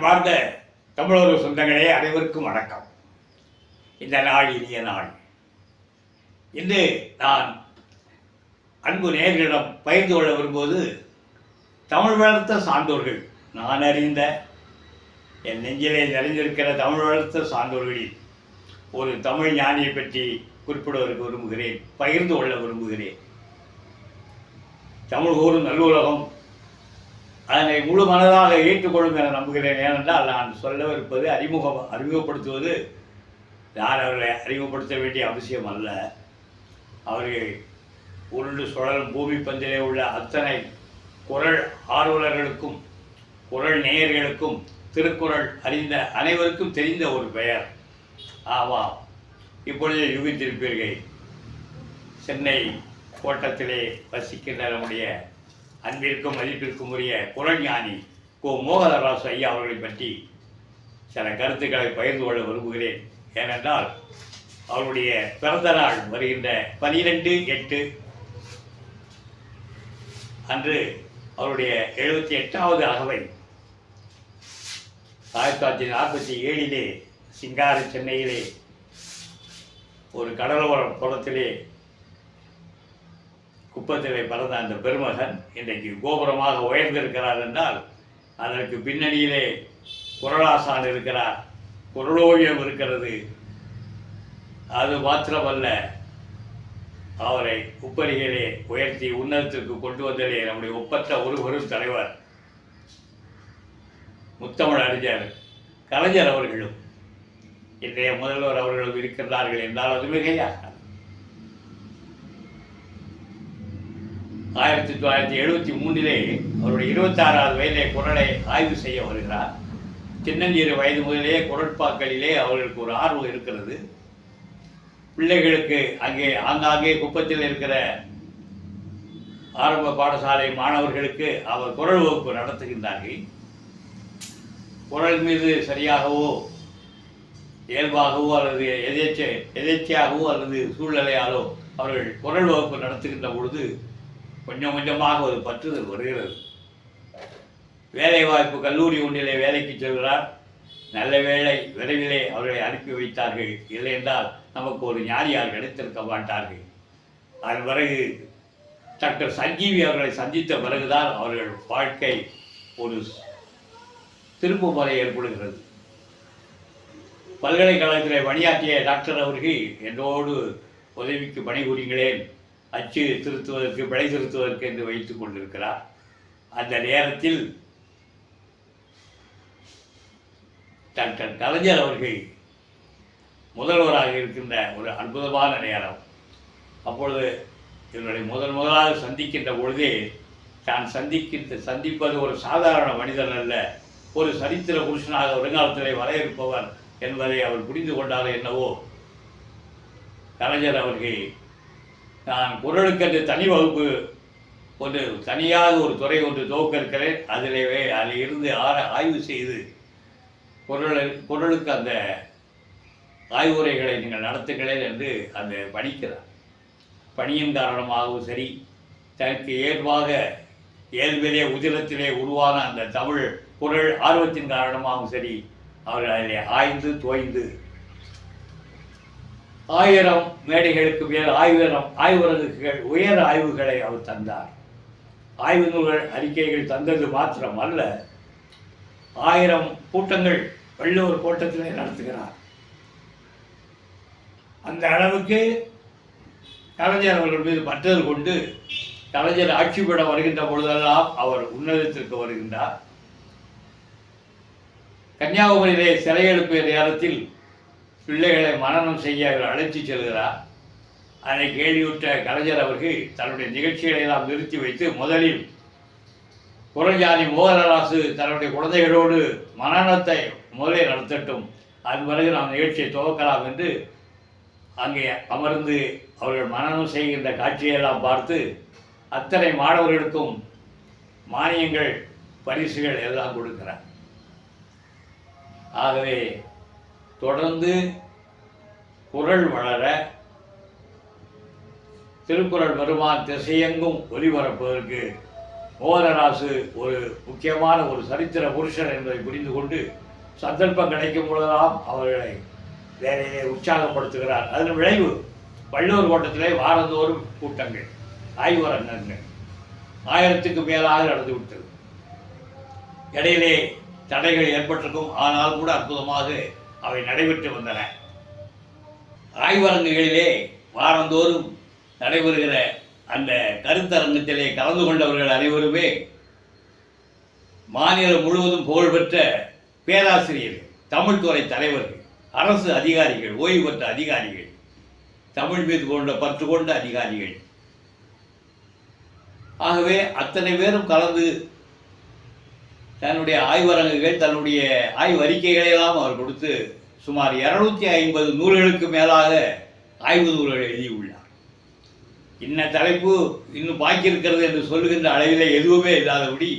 வாழ்ந்த தமிழக சொந்தங்களே அனைவருக்கும் வணக்கம். இந்த நாள் இனிய நாள். இன்று நான் அன்பு நேர்களிடம் பகிர்ந்து கொள்ள விரும்புவது தமிழ் வளர்த்த சான்றோர்கள். நான் அறிந்த என் நெஞ்சிலே நிறைந்திருக்கிற தமிழ் வளர்த்த சான்றோர்களில் ஒரு தமிழ் ஞானியை பற்றி குறிப்பிடுவதற்கு விரும்புகிறேன் பகிர்ந்து கொள்ள விரும்புகிறேன். தமிழ் ஒரு நல்லுலகம் அதனை முழு மனதாக ஏற்றுக்கொள்ளும் என நம்புகிறேன். ஏனென்றால் நான் சொல்லவிருப்பது அறிமுகம் அறிமுகப்படுத்துவது யார் அவர்களை அறிமுகப்படுத்த வேண்டிய அவசியம் அல்ல. அவர்கள் உருண்டு சுழலும் பூமி பந்திலே உள்ள அத்தனை குரல் ஆர்வலர்களுக்கும் குரல் நேயர்களுக்கும் திருக்குறள் அறிந்த அனைவருக்கும் தெரிந்த ஒரு பெயர். ஆமாம் இப்பொழுது யுகித்திருப்பீர்கள். சென்னை கோட்டத்திலே வசிக்கின்ற நம்முடைய அன்பிற்கும் மதிப்பிற்கும் உரிய குரல் கோ மோகனராசு ஐயா அவர்களை பற்றி சில கருத்துக்களை பகிர்ந்து கொள்ள விரும்புகிறேன். ஏனென்றால் அவருடைய பிறந்த நாள் வருகின்ற பனிரெண்டு எட்டு அன்று அவருடைய எழுபத்தி எட்டாவது அகவை ஆயிரத்தி தொள்ளாயிரத்தி நாற்பத்தி ஏழிலே சிங்கார சென்னையிலே ஒரு கடலோர புறத்திலே உற்பத்தியிலே பிறந்த அந்த பெருமகன் இன்றைக்கு கோபுரமாக உயர்ந்திருக்கிறார் என்றால் அதற்கு பின்னணியிலே குரலாசான் இருக்கிறார். குரலோவியம் இருக்கிறது. அது மாத்திரமல்ல அவரை உப்பரிகளே உயர்த்தி உன்னதத்திற்கு கொண்டு வந்ததே நம்முடைய ஒப்பற்ற ஒரு பெரும் தலைவர் முத்தமிழ் அறிஞர் கலைஞர் அவர்களும் இன்றைய முதல்வர் அவர்களும் இருக்கின்றார்கள் என்றால் அது மிகையாக ஆயிரத்தி தொள்ளாயிரத்தி எழுபத்தி மூணிலே அவருடைய இருபத்தாறாவது வயதிலே குரலை ஆய்வு செய்ய வருகிறார். சின்னஞ்சிறு வயது முதலே குரட்பாக்களிலே அவர்களுக்கு ஒரு ஆர்வம் இருக்கிறது. பிள்ளைகளுக்கு அங்கே ஆங்காங்கே குப்பத்தில் இருக்கிற ஆரம்ப பாடசாலை மாணவர்களுக்கு அவர் குரல் வகுப்பு நடத்துகின்றார்கள். குரல் மீது சரியாகவோ இயல்பாகவோ அல்லது எதேச்ச எதேச்சையாகவோ அல்லது சூழ்நிலையாலோ அவர்கள் குரல் வகுப்பு நடத்துகின்ற பொழுது கொஞ்சம் கொஞ்சமாக ஒரு பற்றுதல் வருகிறது. வேலைவாய்ப்பு கல்லூரி ஒன்றிலே வேலைக்கு செல்கிறார். நல்ல வேலை விரைவிலே அவர்களை அனுப்பி வைத்தார்கள். இல்லை என்றால் நமக்கு ஒரு ஞானியார் கிடைத்திருக்க மாட்டார்கள். அதன் பிறகு டாக்டர் சஞ்சீவி அவர்களை சந்தித்த பிறகுதான் அவர்கள் வாழ்க்கை ஒரு திருப்பு முறை ஏற்படுகிறது. பல்கலைக்கழகத்தில் பணியாற்றிய டாக்டர் அவர்கள் என்னோடு உதவிக்கு பணிபுரிகிறேன். அச்சு திருத்துவதற்கு பிழை திருத்துவதற்கு என்று வைத்துக் கொண்டிருக்கிறார். அந்த நேரத்தில் டாக்டர் கலைஞர் அவர்கள் முதல்வராக இருக்கின்ற ஒரு அற்புதமான நேரம். அப்பொழுது இவர்களை முதல் முதலாக சந்திக்கின்ற பொழுதே தான் சந்திக்கின்ற சந்திப்பது ஒரு சாதாரண மனிதன் அல்ல. ஒரு சரித்திர புருஷனாக வருங்காலத்திலே வர இருப்பவர் என்பதை அவர் புரிந்து கொண்டார் என்னவோ? கலைஞர் அவர்கள் நான் குரலுக்கென்று தனி வகுப்பு ஒன்று தனியாக ஒரு துறை ஒன்று துவக்க இருக்கிறேன் அதிலேயே அதில் இருந்து ஆர ஆய்வு செய்து குரல் குரலுக்கு அந்த ஆய்வுரைகளை நீங்கள் நடத்துகிறேன் என்று அந்த பணிக்கிறார். பணியின் காரணமாகவும் சரி தனக்கு ஏற்பாக இயல்பிலே உதிரத்திலே உருவான அந்த தமிழ் குரல் ஆர்வத்தின் காரணமாகவும் சரி அவர்கள் அதிலே ஆய்ந்து தோய்ந்து ஆயிரம் மேடைகளுக்கு மேல் ஆய்வரம் ஆய்வரங்குகள் உயர் ஆய்வுகளை அவர் தந்தார். ஆய்வு நூல்கள் அறிக்கைகள் தந்தது மாத்திரம் அல்ல ஆயிரம் கூட்டங்கள் வள்ளுவர் கோட்டத்திலே நடத்துகிறார். அந்த அளவுக்கு கலைஞர் அவர்கள் மீது பற்றுதல் கொண்டு கலைஞர் ஆட்சி பெற வருகின்ற பொழுதெல்லாம் அவர் உன்னதத்திற்கு வருகின்றார். கன்னியாகுமரியிலே சிலை எழுப்பிய நேரத்தில் பிள்ளைகளை மனனம் செய்ய அவர் அழைத்து செல்கிறார். அதை கேள்வியுற்ற கலைஞர் அவர்கள் தன்னுடைய நிகழ்ச்சிகளை எல்லாம் நிறுத்தி வைத்து முதலில் குரஞ்சாதி மோகனராசு தன்னுடைய குழந்தைகளோடு மனநத்தை முதலில் நடத்தட்டும். அது பிறகு நாம் நிகழ்ச்சியை துவக்கலாம் என்று அங்கே அமர்ந்து அவர்கள் மனனம் செய்கின்ற காட்சியெல்லாம் பார்த்து அத்தனை மாணவர்களுக்கும் மானியங்கள் பரிசுகள் எல்லாம் கொடுக்கிறார். ஆகவே தொடர்ந்து குரல் வளர திருக்குறள் பெருமான் திசையெங்கும் ஒலிபரப்புவதற்கு மோகனராசு ஒரு முக்கியமான ஒரு சரித்திர புருஷர் என்பதை புரிந்து கொண்டு சந்தர்ப்பம் கிடைக்கும் பொழுதெல்லாம் அவர்களை வேலையை உற்சாகப்படுத்துகிறார். அதன் விளைவு வள்ளுவர் கோட்டத்திலே வாரந்தோறும் கூட்டங்கள் ஆய்வரங்கங்கள் ஆயிரத்துக்கு மேலாக நடந்து விட்டது. இடையிலே தடைகள் ஏற்பட்டிருக்கும். ஆனால் கூட அற்புதமாக அவை நடைபெற்று வந்தன. ஆய்வரங்குகளிலே வாரந்தோறும் நடைபெறுகிற அந்த கருத்தரங்கத்திலே கலந்து கொண்டவர்கள் அனைவருமே மாநிலம் முழுவதும் புகழ்பெற்ற பேராசிரியர்கள் தமிழ்துறை தலைவர்கள் அரசு அதிகாரிகள் ஓய்வு பெற்ற அதிகாரிகள் தமிழ் மீது கொண்ட பற்று கொண்ட அதிகாரிகள். ஆகவே அத்தனை பேரும் கலந்து தன்னுடைய ஆய்வரங்குகள் தன்னுடைய ஆய்வறிக்கைகளை எல்லாம் அவர் கொடுத்து சுமார் இருநூத்தி ஐம்பது நூல்களுக்கு மேலாக ஆய்வு நூல்கள் எழுதியுள்ளார். இன்ன தலைப்பு இன்னும் பாக்கி இருக்கிறது என்று சொல்லுகின்ற அளவிலே எதுவுமே இல்லாதபடி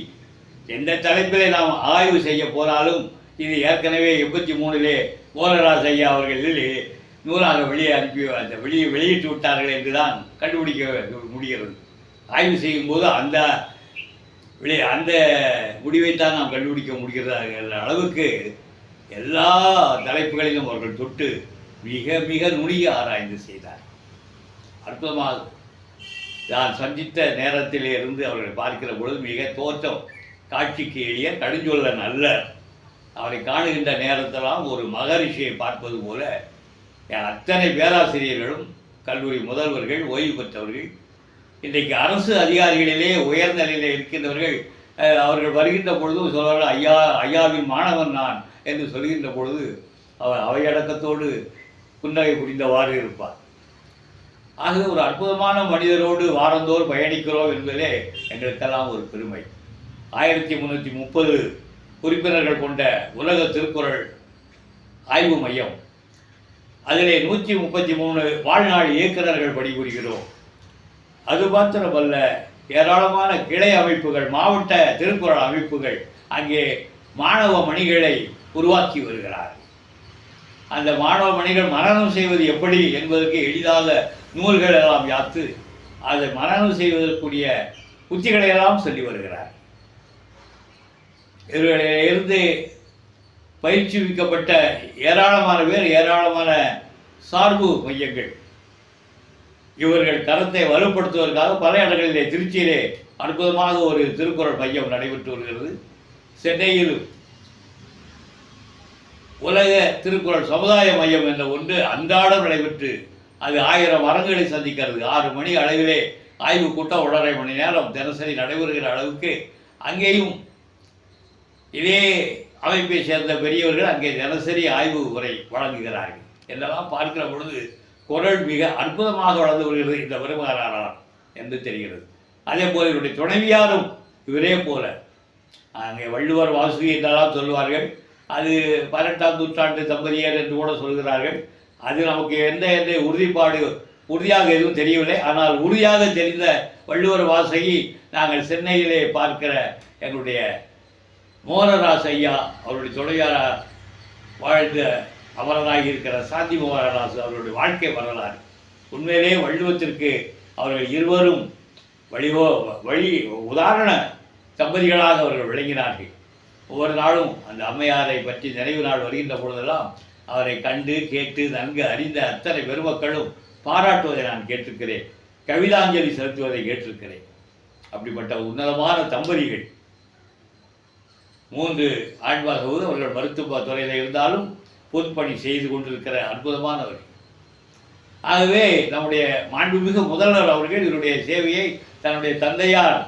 எந்த தலைப்பிலே நாம் ஆய்வு செய்ய போனாலும் இது ஏற்கனவே எண்பத்தி மூணிலே மோகனராஜ் ஐயா அவர்கள் நூலாக வெளியே அனுப்பி அந்த வெளியே வெளியிட்டு விட்டார்கள் என்றுதான் கண்டுபிடிக்க முடிகிறது. ஆய்வு செய்யும்போது அந்த வெளி அந்த முடிவைத்தான் நாம் கண்டுபிடிக்க முடிகிறதாகிற அளவுக்கு எல்லா தலைப்புகளிலும் அவர்கள் தொட்டு மிக மிக நுணுகி ஆராய்ந்து செய்தார். அற்புதமாக நான் சந்தித்த நேரத்திலே இருந்து அவர்களை பார்க்கிற பொழுது மிக தோற்றம் காட்சிக்கு எளிய கடுஞ்சொல்ல நல்ல அவரை காணுகின்ற நேரத்தெல்லாம் ஒரு மகரிஷியை பார்ப்பது போல அத்தனை பேராசிரியர்களும் கல்லூரி முதல்வர்கள் ஓய்வு பெற்றவர்கள் இன்றைக்கு அரசு அதிகாரிகளிலே உயர்ந்த நிலையில் இருக்கின்றவர்கள் அவர்கள் வருகின்ற பொழுது சொல்வார்கள் ஐயா ஐயாவின் மாணவன் நான் என்று சொல்கின்ற பொழுது அவர் அவையடக்கத்தோடு புன்னகை புரிந்தவாறு இருப்பார். ஆகவே ஒரு அற்புதமான மனிதரோடு வாரந்தோறும் பயணிக்கிறோம் என்பதே எங்களுக்கெல்லாம் ஒரு பெருமை. ஆயிரத்தி முந்நூற்றி முப்பது உறுப்பினர்கள் கொண்ட உலக திருக்குறள் ஆய்வு மையம் அதிலே நூற்றி முப்பத்தி மூணு வாழ்நாள் இயக்குநர்கள் பணிபுரிகிறோம். அது மாத்திரமல்ல ஏராளமான கிளை அமைப்புகள் மாவட்ட திருக்குறள் அமைப்புகள் அங்கே மாணவ மணிகளை உருவாக்கி வருகிறார் அந்த மாணவ மணிகள் மரணம் செய்வது எப்படி என்பதற்கு எளிதாக நூல்கள் எல்லாம் யாத்து அதை மரணம் செய்வதற்குரிய உத்திகளை எல்லாம் சொல்லி வருகிறார் இவர்களிலிருந்து பயிற்சிவிக்கப்பட்ட ஏராளமான பேர் ஏராளமான சார்பு மையங்கள். இவர்கள் தரத்தை வலுப்படுத்துவதற்காக பல இடங்களிலே திருச்சியிலே அற்புதமாக ஒரு திருக்குறள் மையம் நடைபெற்று வருகிறது. சென்னையில் உலக திருக்குறள் சமுதாய மையம் என்ற ஒன்று அன்றாடம் நடைபெற்று அது ஆயிரம் மரங்களை சந்திக்கிறது. ஆறு மணி அளவிலே ஆய்வு கூட்டம் ஒன்றரை மணி நேரம் தினசரி நடைபெறுகிற அளவுக்கு அங்கேயும் இதே அமைப்பை சேர்ந்த பெரியவர்கள் அங்கே தினசரி ஆய்வு உரை வழங்குகிறார்கள். என்றெல்லாம் பார்க்கிற பொழுது குரல் மிக அற்புதமாக வளர்ந்து வருகிறது இந்த வருமானாரார் என்று தெரிகிறது. அதே போல் இவருடைய துணைவியாரும் இவரே போல. அங்கே வள்ளுவர் வாசுகி என்றெல்லாம் சொல்லுவார்கள். அது பதினெட்டாம் நூற்றாண்டு தம்பதியர் என்று கூட சொல்கிறார்கள். அது நமக்கு எந்த எந்த உறுதிப்பாடு உறுதியாக எதுவும் தெரியவில்லை. ஆனால் உறுதியாக தெரிந்த வள்ளுவர் வாசகி நாங்கள் சென்னையிலே பார்க்கிற எங்களுடைய மோகனராஸ் ஐயா அவருடைய துணையாரா வாழ்ந்த அமரராகி இருக்கிற சாந்தி மோகனராஸ் அவருடைய வாழ்க்கை வரலாறு. உண்மையிலே வள்ளுவத்திற்கு அவர்கள் இருவரும் வழிவோ வழி உதாரண தம்பதிகளாக அவர்கள் விளங்கினார்கள். ஒவ்வொரு நாளும் அந்த அம்மையாரை பற்றி நினைவு நாள் வருகின்ற பொழுதெல்லாம் அவரை கண்டு கேட்டு நன்கு அறிந்த அத்தனை பெருமக்களும் பாராட்டுவதை நான் கேட்டிருக்கிறேன். கவிதாஞ்சலி செலுத்துவதை கேட்டிருக்கிறேன். அப்படிப்பட்ட உன்னதமான தம்பதிகள். மூன்று ஆண்பாகவும் அவர்கள் மருத்துவ துறையில் இருந்தாலும் பொதுப்பணி செய்து கொண்டிருக்கிற அற்புதமானவர்கள் ஆகவே நம்முடைய மாண்புமிகு முதல்வர் அவர்கள் இவருடைய சேவையை தன்னுடைய தந்தையார்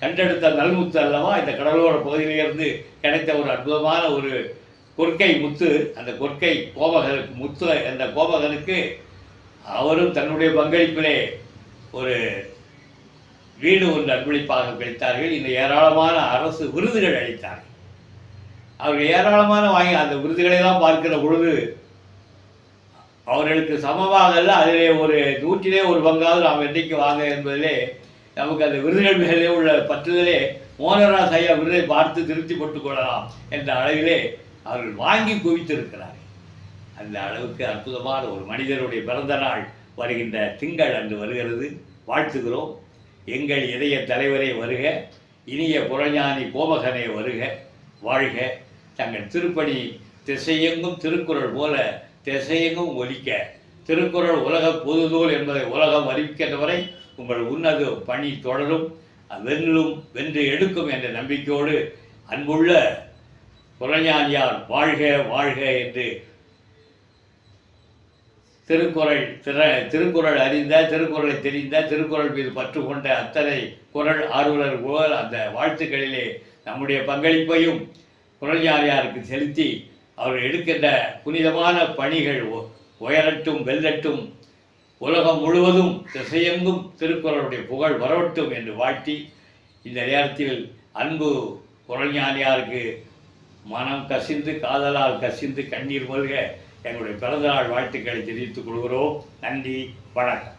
கண்டெடுத்த நல்முத்து அல்லவா இந்த கடலோர பகுதியிலிருந்து கிடைத்த ஒரு அற்புதமான ஒரு கொற்கை முத்து அந்த கொற்கை கோபகனுக்கு முத்து அந்த கோபகனுக்கு அவரும் தன்னுடைய பங்களிப்பிலே ஒரு வீடு ஒன்று அன்பளிப்பாக கிடைத்தார்கள். இந்த ஏராளமான அரசு விருதுகள் அளித்தார்கள். அவர்கள் ஏராளமான வாங்கி அந்த விருதுகளை எல்லாம் பார்க்கிற பொழுது அவர்களுக்கு சமமாக அல்ல அதிலே ஒரு நூற்றிலே ஒரு பங்காவது நாம் என்றைக்கு வாங்க என்பதிலே நமக்கு அந்த விருதுகள் மேலே உள்ள பற்றுதலே மோனராஜ் ஐயா விருதை பார்த்து திருப்தி கொள்ளலாம் என்ற அளவிலே அவர்கள் வாங்கி குவித்திருக்கிறார்கள். அந்த அளவுக்கு அற்புதமான ஒரு மனிதருடைய பிறந்த நாள் வருகின்ற திங்கள் அன்று வருகிறது. வாழ்த்துகிறோம். எங்கள் இதய தலைவரே வருக இனிய புறஞானி கோபகனே வருக வாழ்க. தங்கள் திருப்பணி திசையெங்கும் திருக்குறள் போல திசையெங்கும் ஒலிக்க. திருக்குறள் உலக பொதுதூல் என்பதை உலகம் அறிவிக்கின்ற வரை உங்கள் உன்னது பணி தொடரும். வெல்லும் வென்று எடுக்கும் என்ற நம்பிக்கையோடு அன்புள்ள புறஞானியார் வாழ்க வாழ்க என்று திருக்குறள் திற திருக்குறள் அறிந்த திருக்குறளை தெரிந்த திருக்குறள் மீது பற்று கொண்ட அத்தனை குரல் ஆர்வலர் போல் அந்த வாழ்த்துக்களிலே நம்முடைய பங்களிப்பையும் குரல்யாரியாருக்கு செலுத்தி அவர்கள் எடுக்கின்ற புனிதமான பணிகள் உயரட்டும் வெல்லட்டும் உலகம் முழுவதும் திசையெங்கும் திருக்குறளுடைய புகழ் வரவட்டும் என்று வாழ்த்தி இந்த நேரத்தில் அன்பு குரல்ஞானியாருக்கு மனம் கசிந்து காதலால் கசிந்து கண்ணீர் மல்க எங்களுடைய பிறந்தநாள் வாழ்த்துக்களை தெரிவித்துக் கொள்கிறோம். நன்றி வணக்கம்.